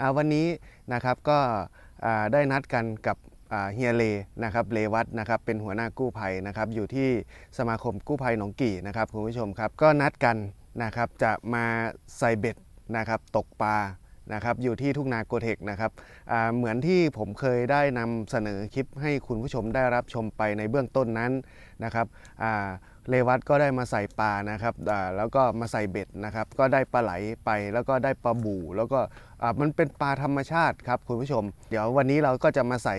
อ่าวันนี้นะครับก็ได้นัดกันกับเฮียเลนะครับเลวัตนะครับเป็นหัวหน้ากู้ภัยนะครับอยู่ที่สมาคมกู้ภัยหนองกี่นะครับคุณผู้ชมครับก็นัดกันนะครับจะมาใส่เบ็ดนะครับตกปลานะครับอยู่ที่ทุ่งนาโกเทคนะครับเหมือนที่ผมเคยได้นำเสนอคลิปให้คุณผู้ชมได้รับชมไปในเบื้องต้นนั้นนะครับ เลวัตก็ได้มาใส่ปลานะครับแล้วก็มาใส่เบ็ดนะครับ ก็ได้ปลาไหลไปแล้วก็ได้ปลาบู่ แล้วก็มันเป็นปลาธรรมชาติครับคุณผู้ชม เดี๋ยววันนี้เราก็จะมาใส่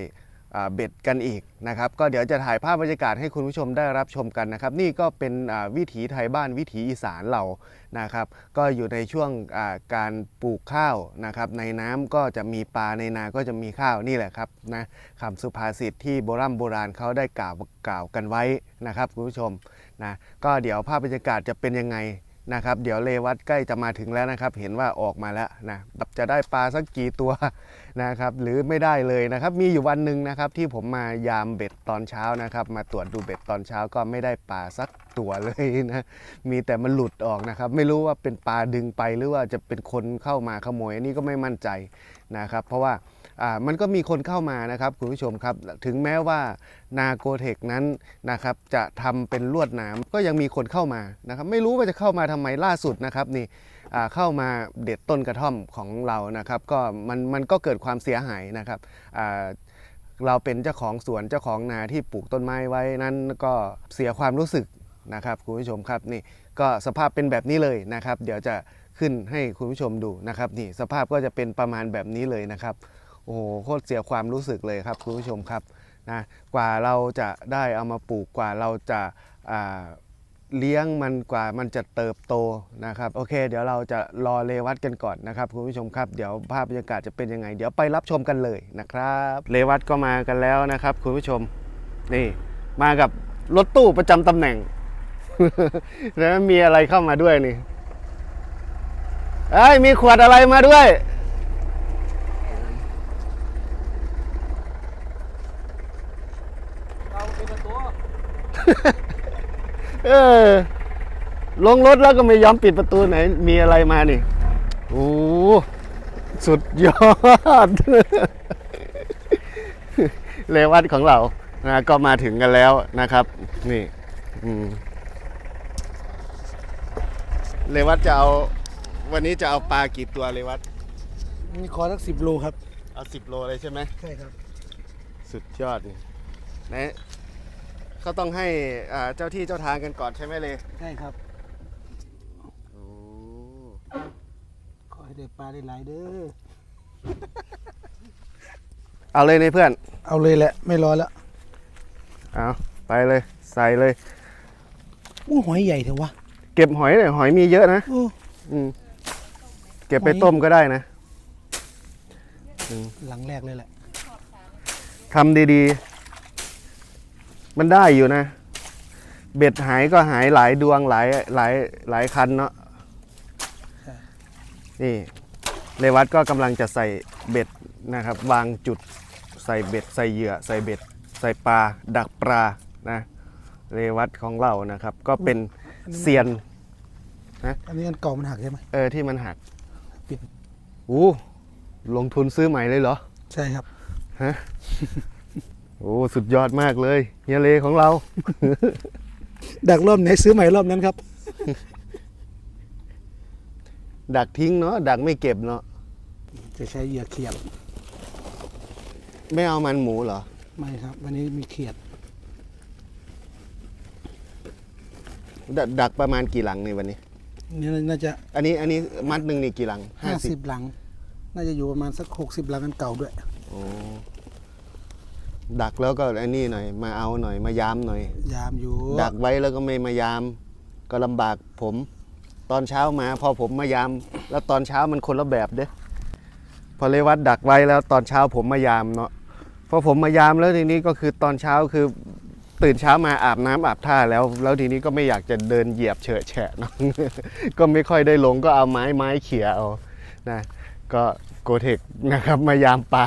เบ็ดกันอีกนะครับ ก็เดี๋ยวจะถ่ายภาพบรรยากาศให้คุณผู้ชมได้รับชมกันนะครับ นี่ก็เป็นวิถีไทยบ้านวิถีอีสานเรานะครับ ก็อยู่ในช่วงการปลูกข้าวนะครับ ในน้ำก็จะมีปลาในนาก็จะมีข้าวนี่แหละครับนะคำสุภาษิตที่โบราณโบราณเขาได้กล่าวกล่าวกันไว้นะครับคุณผู้ชม นะก็เดี๋ยวภาพบรรยากาศจะเป็นยังไงนะครับ เดี๋ยวเลวัตใกล้จะมาถึงแล้วนะครับ เห็นว่าออกมาแล้วนะจะได้ปลาสักกี่ตัวนะครับ หรือไม่ได้เลยนะครับ มีอยู่วันหนึ่งนะครับ ที่ผมมายามเบ็ดตอนเช้านะครับ มาตรวจดูเบ็ดตอนเช้าก็ไม่ได้ปลาสักตัวเลยนะ มีแต่มันหลุดออกนะครับ ไม่รู้ว่าเป็นปลาดึงไปหรือว่าจะเป็นคนเข้ามาขโมยอันนี้ก็ไม่มั่นใจนะครับ เพราะว่า มันก็มีคนเข้ามานะครับคุณผู้ชมครับถึงแม้ว่านาโกเทคนั้นนะครับจะทำเป็นลวดหนามก็ยังมีคนเข้ามานะครับไม่รู้ว่าจะเข้ามาทำไมล่าสุดนะครับนี่เข้ามาเด็ดต้นกระท่อมของเรานะครับก็มันมันก็เกิดความเสียหายนะครับเราเป็นเจ้าของสวนเจ้าของนาที่ปลูกต้นไม้ไว้นั้นก็เสียความรู้สึกนะครับคุณผู้ชมครับนี่ก็สภาพเป็นแบบนี้เลยนะครับ เดี๋ยวจะขึ้นให้คุณผู้ชมดูนะครับนี่สภาพก็จะเป็นประมาณแบบนี้เลยนะครับ โอ้โหโคตรเสียความรู้สึกเลยครับคุณผู้ชมครับนะกว่าเราจะได้เอามาปลูกกว่าเราจะาเลี้ยงมันกว่ามันจะเติบโตนะครับโอเค เดี๋ยวเราจะรอเลวัตกันก่อนนะครับคุณผู้ชมครับ เดี๋ยวภาพบรรยากาศจะเป็นยังไง เดี๋ยวไปรับชมกันเลยนะครับ เลวัตก็มากันแล้วนะครับ คุณผู้ชมนี่มากับรถตู้ประจำตำแหน่ง แล้วมีอะไรเข้ามาด้วยนี่เอ้ยมีขวดอะไรมาด้วย เราเป็นประตู เออ ลงรถแล้วก็ไม่ยอมปิดประตูไหน มีอะไรมานี่ โอ้สุดยอด เลวัตของเรานะก็มาถึงกันแล้วนะครับ นี่อืมเลวัตจะเอาวันนี้จะเอาปลากี่ตัวเลวัตมีขอสักสิบโลครับ เอาสิบโลเลยใช่ไหมใช่ครับ สุดยอดนี่นะ เขาต้องให้อ่าเจ้าที่เจ้าทางกันก่อนใช่ไหมเลยใช่ครับ โอ้ขอให้ได้ปลาได้หลายเด้อ เอาเลยในเพื่อน เอาเลยแหละ ไม่รอแล้วเอาไปเลย ใส่เลย อู้หอยใหญ่เถอะวะเก็บหอยเลยหอยมีเยอะนะโอ้ อืมเก็บไปหอย ต้มก็ได้นะหลังแรกเลยแหละทำดีๆ มันได้อยู่นะ เบ็ดหายก็หายหลายดวงหลายหลายหลายคันเนาะใช่นี่เลวัตก็กำลังจะใส่เบ็ดนะครับ วางจุดใส่เบ็ด ใส่เหยื่อ ใส่เบ็ด ใส่ปลา ดักปลานะเลวัตของเรานะครับ ก็เป็นเซียนอันนี้อันเก่ามันหักใช่ไหมเออที่มันหักเปลี่ยนอู้ลงทุนซื้อใหม่เลยเหรอ ใช่ครับฮะ โอ้สุดยอดมากเลยเฮียเลของเรา ดักรอบไหนซื้อใหม่รอบนั้นครับ ดักทิ้งเนาะดักไม่เก็บเนาะจะใช้เหยื่อเขียดไม่เอามันหมูเหรอ ไม่ครับ วันนี้มีเขียดดดักประมาณกี่หลังในวันนี้ นี่น่าจะอันนี้อันนี้มัดหนึ่งนี่กี่หลังห้าสิบหลัง น่าจะอยู่ประมาณสักหกสิบหลังอันเก่าด้วย โอ้ ดักแล้วก็อันนี้หน่อย มาเอาหน่อยมายามหน่อย ยามอยู่ดักไว้แล้วก็ไม่มายาม ก็ลำบากผม ตอนเช้ามาพอผมมายาม แล้วตอนเช้ามันคนละแบบเด้พอเลวัดดักไว้แล้วตอนเช้าผมมายามเนาะพอผมมายามแล้วทีนี้ก็คือตอนเช้าคือตื่นเช้ามาอาบน้ำอาบท่าแล้ว แล้วทีนี้ก็ไม่อยากจะเดินเหยียบเฉอะแฉะเนาะ ก็ไม่ค่อยได้ลงก็เอาไม้ไม้เขี่ยเอานะก็ โกเทคนะครับมายามปลา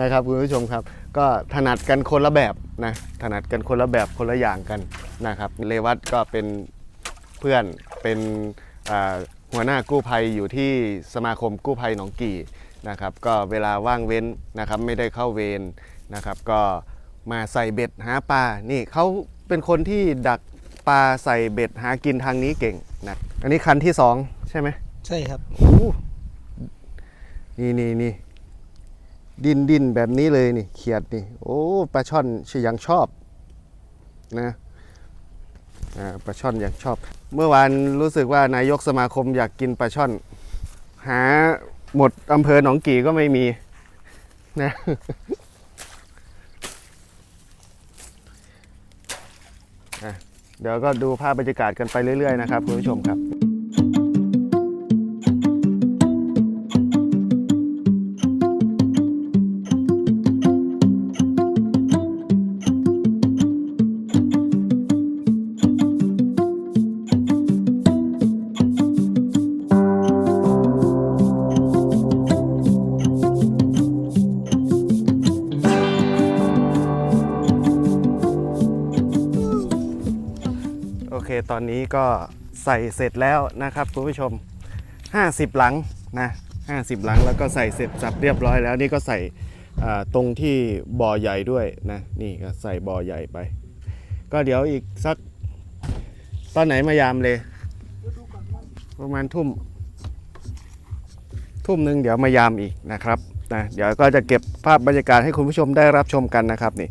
นะครับคุณผู้ชมครับ ก็ถนัดกันคนละแบบนะถนัดกันคนละแบบคนละอย่างกันนะครับเลวัตก็เป็นเพื่อนเป็นอ่าหัวหน้ากู้ภัยอยู่ที่สมาคมกู้ภัยหนองกี่นะครับก็เวลาว่างเว้นนะครับไม่ได้เข้าเวรนะครับ ก็มาใส่เบ็ดหาปลานี่เขาเป็นคนที่ดักปลาใส่เบ็ดหากินทางนี้เก่งนะอันนี้คันที่สองใช่ไหมใช่ครับโอ้ นี่นี่นี่ดินดินแบบนี้เลยนี่ เขียดนี่ โอ้ปลาช่อนชยังชอบนะปลาช่อนยังชอบ เมื่อวานรู้สึกว่านายกสมาคมอยากกินปลาช่อน หาหมดอำเภอหนองกี่ก็ไม่มีนะอะเดี๋ยวก็ดูภาพบรรยากาศกันไปเรื่อยๆนะครับคุณผู้ชมครับ ตอนนี้ก็ใส่เสร็จแล้วนะครับคุณผู้ชม 50 หลังนะ50 หลังแล้วก็ใส่เสร็จสับเรียบร้อยแล้วนี่ก็ใส่ตรงที่บ่อใหญ่ด้วยนะนี่ก็ใส่บ่อใหญ่ไป ก็เดี๋ยวอีกสักตอนไหนมายามเลย ประมาณทุ่ม ทุ่มหนึ่งเดี๋ยวมายามอีกนะครับนะเดี๋ยวก็จะเก็บภาพบรรยากาศให้คุณผู้ชมได้รับชมกันนะครับนี่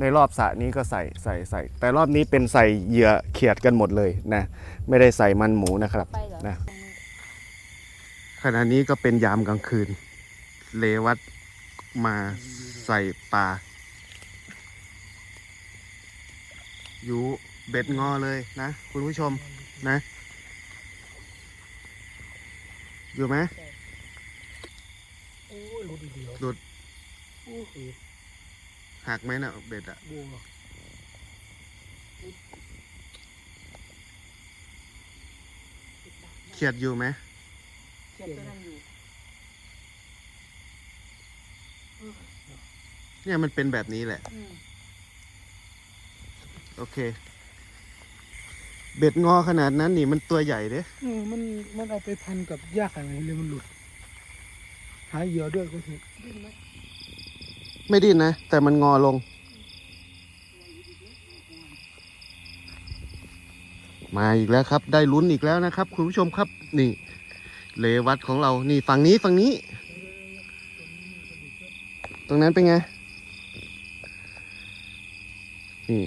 ในรอบสระนี้ก็ใส่ใส่ใส่ แต่รอบนี้เป็นใส่เหยื่อเขียดกันหมดเลยนะไม่ได้ใส่มันหมูนะครับไปเหรอนะขณะนี้ก็เป็นยามกลางคืน เลวัดมาใส่ปลาอยู่เบ็ดงอเลยนะ คุณผู้ชมนะ อยู่ไหมโอ้ยหลุดอีกเดียว หลุดโอ้ยหักไหมนะเบ็ดอะบัวเขียดอยู่ไหมเขียนตัวนั้นอยู่เนี่ยมันเป็นแบบนี้แหละอืมโอเค เบ็ดงอขนาดนั้นนี่มันตัวใหญ่เด้เออมันมันเอาไปพันกับหญ้าอะไรเลยมันหลุด หาเหยื่อด้วยก็คือดิ้นไหม ไม่ดิ้นนะ แต่มันงอลง มาอีกแล้วครับ ได้ลุ้นอีกแล้วนะครับ คุณผู้ชมครับ นี่ เลวัดของเรา นี่ฝั่งนี้ฝั่งนี้ ตรงนั้นเป็นไง นี่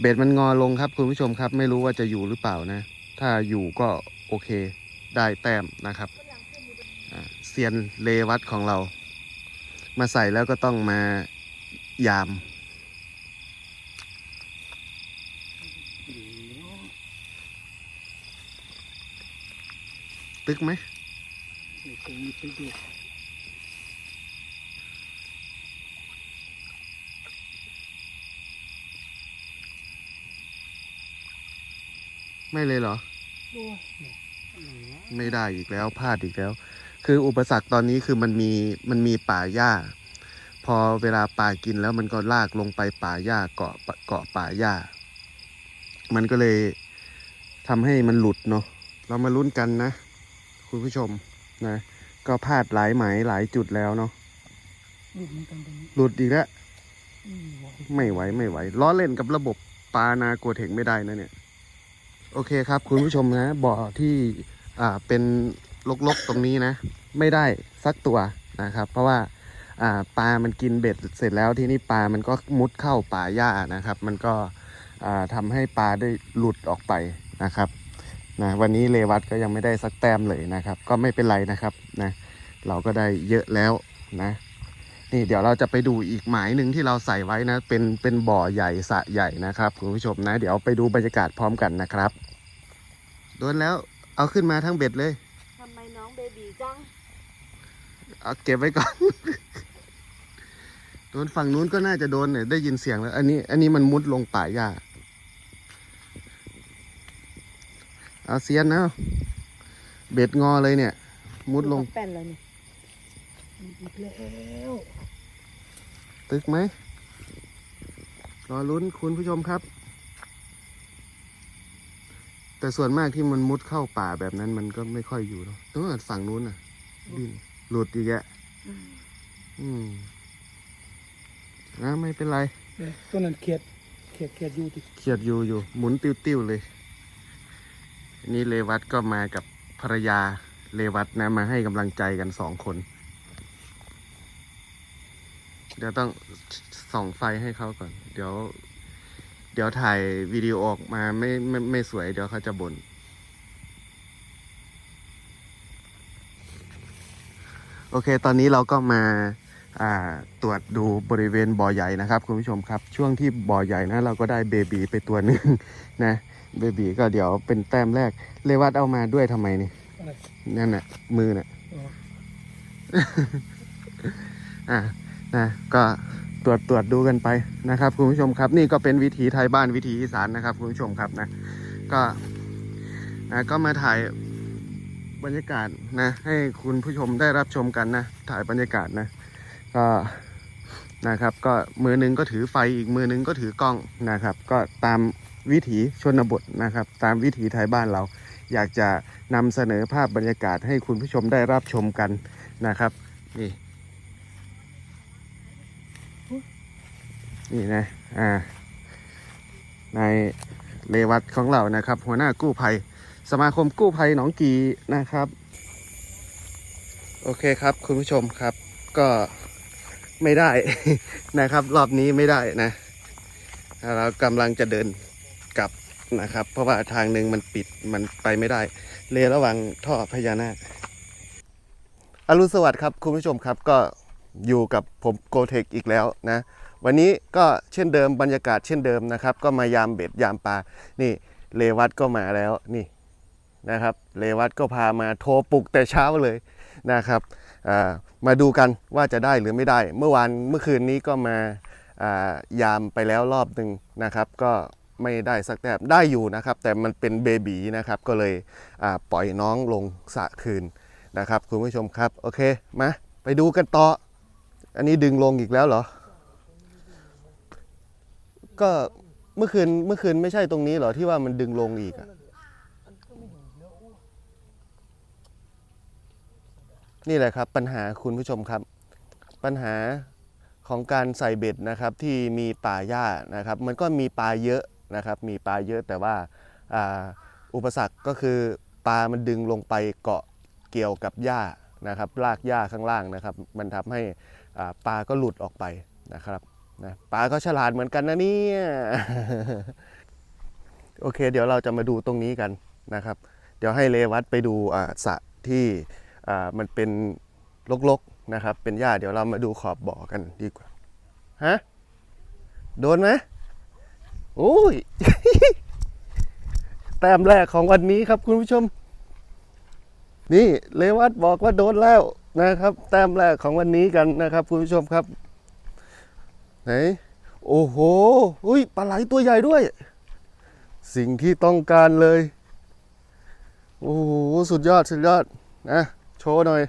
เบ็ดมันงอลงครับ คุณผู้ชมครับ ไม่รู้ว่าจะอยู่หรือเปล่านะ ถ้าอยู่ก็โอเค ได้แต้มนะครับเซียนเลวัดของเรา มาใส่แล้วก็ต้องมายาม ตึกไหมตรงนี้ไปดูไม่เลยเหรอบัวไม่ได้อีกแล้วพลาดอีกแล้ว คืออุปสรรคตอนนี้คือมันมีมันมีป่าหญ้า พอเวลาปลากินแล้วมันก็ลากลงไปป่าหญ้าเกาะเกาะป่าหญ้า มันก็เลยทำให้มันหลุดเนาะเรามาลุ้นกันนะ คุณผู้ชมนะ ก็พลาดหลายหมายหลายจุดแล้วเนาะหลุดเหมือนกันตรงนี้หลุดอีกแล้วไม่ไหวไม่ไหวล้อเล่นกับระบบปานาโกเทงไม่ได้นะเนี่ย โอเคครับ คุณผู้ชมนะบ่อที่อ่าเป็น ลกๆตรงนี้นะ ไม่ได้สักตัวนะครับ เพราะว่าปลา มันกินเบ็ดเสร็จแล้วที่นี่ปลา มันก็มุดเข้าป่าหญ้านะครับ มันก็อ่าทำให้ปลาได้หลุดออกไปนะครับนะวันนี้เลวัตก็ยังไม่ได้สักแต้มเลยนะครับ ก็ไม่เป็นไรนะครับนะเราก็ได้เยอะแล้วนะนี่เดี๋ยวเราจะไปดูอีกหมายหนึ่งที่เราใส่ไว้นะ เป็นเป็นบ่อใหญ่สะใหญ่นะครับคุณผู้ชมนะ เดี๋ยวไปดูบรรยากาศพร้อมกันนะครับโดนแล้วเอาขึ้นมาทั้งเบ็ดเลย ทำไมน้องเบบี จังเอาเก็บไว้ก่อน โดนฝั่งนู้นก็น่าจะโดนเนี่ยได้ยินเสียงแล้ว อันนี้ อันนี้มันมุดลงป่าหญ้าเอาเสียนนะเบ็ดงอเลยเนี่ย มุดลงแป้นเลยนี่อีกแล้วตึกไหมรอลุ้นคุณผู้ชมครับ แต่ส่วนมากที่มันมุดเข้าป่าแบบนั้นมันก็ไม่ค่อยอยู่หรอกต้องฝั่งนู้นน่ะดินหลุดอีกแกะอืมนะไม่เป็นไรเนี่ยต้นนั้นเขียดเขียดเขียดอยู่ติเขียดอยู่อยู่ หมุนติ้วๆเลย นี่เลวัตก็มากับภรรยาเลวัตนะ มาให้กำลังใจกันสองคน เดี๋ยวต้องส่องไฟให้เขาก่อน เดี๋ยว เดี๋ยวถ่ายวิดีโอออกมาไม่ไม่ไม่สวย เดี๋ยวเขาจะบน่นโอเค ตอนนี้เราก็มาอ่าตรวจดูบริเวณบ่อใหญ่นะครับ คุณผู้ชมครับ ช่วงที่บ่อใหญ่นะ เราก็ได้เบบีไปตัวหนึ่งนะเบบีก็เดี๋ยวเป็นแต้มแรก เลวัตเอามาด้วยทำไมนี่อะไรนั่นน่ะ มือน่ะอ๋ออะนะก็ ตรวจตรวจดูกันไปนะครับคุณผู้ชมครับ นี่ก็เป็นวิถีไทยบ้านวิถีอีสานนะครับคุณผู้ชมครับนะก็นะก็มาถ่ายบรรยากาศนะให้คุณผู้ชมได้รับชมกันนะถ่ายบรรยากาศนะก็นะครับก็มือหนึงก็ถือไฟอีกมือหนึงก็ถือกล้องนะครับ ก็ตามวิถีชนบทนะครับ ตามวิถีไทยบ้านเรา อยากจะนำเสนอภาพบรรยากาศให้คุณผู้ชมได้รับชมกันนะครับนี่ นี่นะ อ่าในเลวัตของเรานะครับ หัวหน้ากู้ภัย สมาคมกู้ภัยหนองกีนะครับ โอเคครับ คุณผู้ชมครับ ก็ไม่ได้นะครับ รอบนี้ไม่ได้นะ เรากำลังจะเดินกลับนะครับ เพราะว่าทางหนึ่งมันปิดมันไปไม่ได้ เลระหว่างท่อพญานาคอรุณสวัสดิ์ครับ คุณผู้ชมครับก็อยู่กับผมโกเทคอีกแล้วนะ วันนี้ก็เช่นเดิมบรรยากาศเช่นเดิมนะครับ ก็มายามเบ็ดยามปลา นี่เลวัตก็มาแล้วนี่นะครับ เลวัตก็พามาโทรปลุกแต่เช้าเลยนะครับมาดูกันว่าจะได้หรือไม่ได้ เมื่อวานเมื่อคืนนี้ก็มายามไปแล้วรอบหนึ่งนะครับ ก็ไม่ได้สักแต้มได้อยู่นะครับ แต่มันเป็นเบบีนะครับก็เลยปล่อยน้องลงสะคืนนะครับ คุณผู้ชมครับ โอเคมาไปดูกันต่อ อันนี้ดึงลงอีกแล้วเหรอ ก็เมื่อคืนเมื่อคืนไม่ใช่ตรงนี้เหรอที่ว่ามันดึงลงอีกอะนี่แหละครับปัญหาคุณผู้ชมครับ ปัญหาของการใส่เบ็ดนะครับที่มีป่าหญ้านะครับ มันก็มีปลาเยอะนะครับ มีปลาเยอะแต่ว่าอ,าอุปสรรคก็คือปลามันดึงลงไปเกาะเกี่ยวกับหญ้านะครับรากหญ้าข้างล่างนะครับ มันทำให้ปลาก็หลุดออกไปนะครับ นะปลาก็ฉลาดเหมือนกันนะเนี่ยโอเค เดี๋ยวเราจะมาดูตรงนี้กันนะครับ เดี๋ยวให้เลวัตไปดูอ่าสระที่อ่ามันเป็นลกๆนะครับ เป็นหญ้าเดี๋ยวเรามาดูขอบบ่อกันดีกว่าฮะโดนไหมโอ้ยแต้มแรกของวันนี้ครับคุณผู้ชม นี่เลวัตบอกว่าโดนแล้วนะครับ แต้มแรกของวันนี้กันนะครับ คุณผู้ชมครับ ไหน โอ้โหอุ้ยปลาไหลตัวใหญ่ด้วย สิ่งที่ต้องการเลย โอ้โห สุดยอด สุดยอด นะ โชว์หน่อย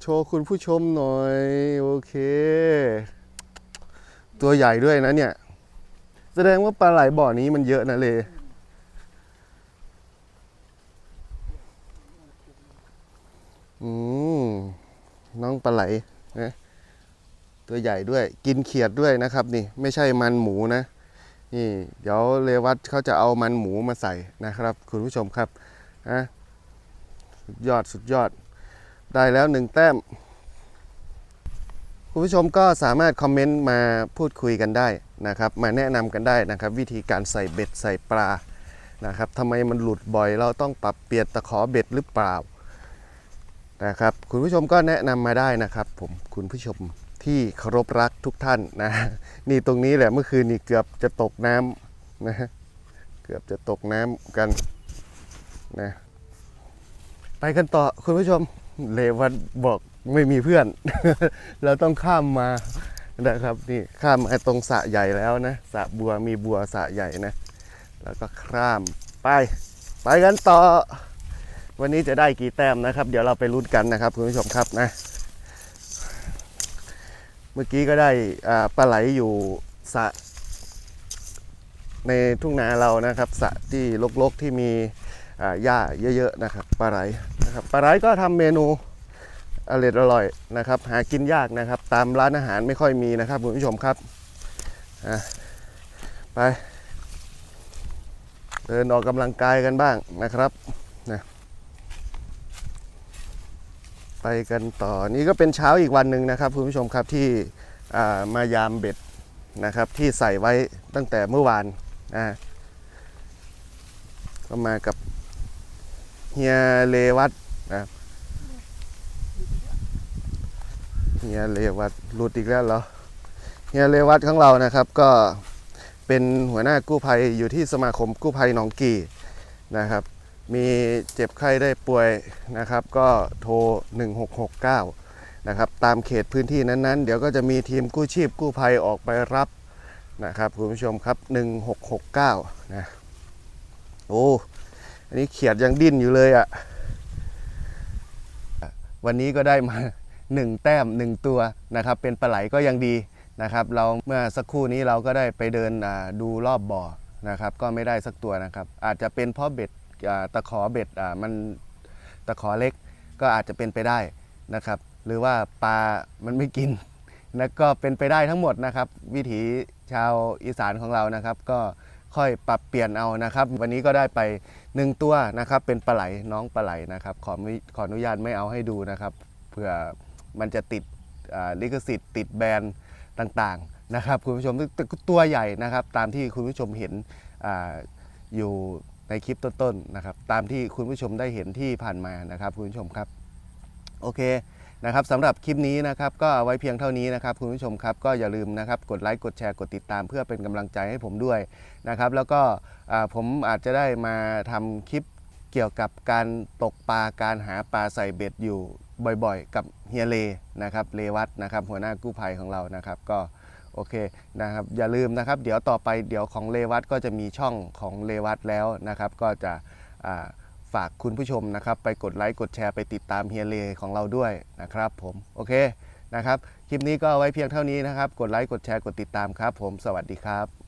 โชว์คุณผู้ชมหน่อย โอเค ตัวใหญ่ด้วยนะเนี่ย แสดงว่าปลาไหลบ่อนี้มันเยอะนะเลยอืมน้องปลาไหลนะ ตัวใหญ่ด้วยกินเขียดด้วยนะครับนี่ไม่ใช่มันหมูนะนี่เดี๋ยวเลวัตเขาจะเอามันหมูมาใส่นะครับ คุณผู้ชมครับนะสุดยอดสุดยอด ได้แล้วหนึ่งแต้ม คุณผู้ชมก็สามารถคอมเมนต์มาพูดคุยกันได้นะครับ มาแนะนำกันได้นะครับ วิธีการใส่เบ็ดใส่ปลานะครับทำไมมันหลุดบ่อย เราต้องปรับเปลี่ยนตะขอเบ็ดหรือเปล่านะครับ คุณผู้ชมก็แนะนำมาได้นะครับ ผมคุณผู้ชม ที่เคารพรักทุกท่านนะ นี่ตรงนี้แหละเมื่อคืนนี่เกือบจะตกน้ำนะเกือบจะตกน้ำกันนะไปกันต่อคุณผู้ชมเลวันบอกไม่มีเพื่อน เราต้องข้ามมานะครับนี่ข้ามมาตรงสะใหญ่แล้วนะสะบัวมีบัวสะใหญ่นะ แล้วก็ข้ามไป ไปกันต่อ วันนี้จะได้กี่แต้มนะครับ เดี๋ยวเราไปลุ้นกันนะครับคุณผู้ชมครับนะ เมื่อกี้ก็ได้ปลาไหลอยู่สะในทุ่งนาเรานะครับสะที่รกๆที่มีหญ้าเยอะๆนะครับปลาไหลนะครับปลาไหลก็ทำเมนูอร่อยอร่อยนะครับ หากินยากนะครับ ตามร้านอาหารไม่ค่อยมีนะครับคุณผู้ชมครับไปเดินออกกำลังกายกันบ้างนะครับนะ ไปกันต่อนี่ก็เป็นเช้าอีกวันหนึ่งนะครับคุณผู้ชมครับที่มายามเบ็ดนะครับที่ใส่ไว้ตั้งแต่เมื่อวานนะก็มากับเฮียเลวัตนะเฮียเลวัตหลุดอีกแล้วเหรอเฮียเลวัตของเรานะครับก็เป็นหัวหน้ากู้ภัยอยู่ที่สมาคมกู้ภัยหนองกี่นะครับ มีเจ็บไข้ได้ป่วยนะครับ ก็โทร 1669 นะครับ ตามเขตพื้นที่นั้นๆ เดี๋ยวก็จะมีทีมกู้ชีพกู้ภัยออกไปรับนะครับคุณผู้ชมครับ 1669 นะโอ้อันนี้เขียดยังดิ้นอยู่เลยอะ่ะ วันนี้ก็ได้มา 1 แต้ม 1 ตัวนะครับ เป็นปลาไหลก็ยังดีนะครับ เราเมื่อสักครู่นี้เราก็ได้ไปเดินดูรอบบ่อนะครับ ก็ไม่ได้สักตัวนะครับ อาจจะเป็นเพราะเบ็ด ตะขอเบ็ดมันตะขอเล็กก็อาจจะเป็นไปได้นะครับ หรือว่าปลามันไม่กินนะก็เป็นไปได้ทั้งหมดนะครับ วิถีชาวอีสานของเรานะครับ ก็ค่อยปรับเปลี่ยนเอานะครับ วันนี้ก็ได้ไปหนึ่งตัวนะครับ เป็นปลาไหลน้องปลาไหลนะครับ ขอไม่ขออนุญาตไม่เอาให้ดูนะครับเผื่อมันจะติดลิขสิทธิ์ติดแบรนด์ต่างๆนะครับคุณผู้ชมตัวใหญ่นะครับ ตามที่คุณผู้ชมเห็นออยู่ คลิปต้นๆนะครับ ตามที่คุณผู้ชมได้เห็นที่ผ่านมานะครับ คุณผู้ชมครับ โอเคนะครับสำหรับคลิปนี้นะครับ ก็เอาไว้เพียงเท่านี้นะครับ คุณผู้ชมครับก็อย่าลืมนะครับกดไลค์กดแชร์กดติดตามเพื่อเป็นกำลังใจให้ผมด้วยนะครับ แล้วก็ผมอาจจะได้มาทำคลิปเกี่ยวกับการตกปลาการหาปลาใส่เบ็ดอยู่บ่อยๆ กับเฮียเลนะครับเลวัตนะครับ หัวหน้ากู้ภัยของเรานะครับ ก็ โอเคนะครับอย่าลืมนะครับ เดี๋ยวต่อไปเดี๋ยวของเลวัตก็จะมีช่องของเลวัตแล้วนะครับ ก็จะฝากคุณผู้ชมนะครับ ไปกดไลค์กดแชร์ไปติดตามเฮียเลของเราด้วยนะครับ ผมโอเคนะครับ คลิปนี้ก็เอาไว้เพียงเท่านี้นะครับ กดไลค์กดแชร์กดติดตามครับ ผมสวัสดีครับ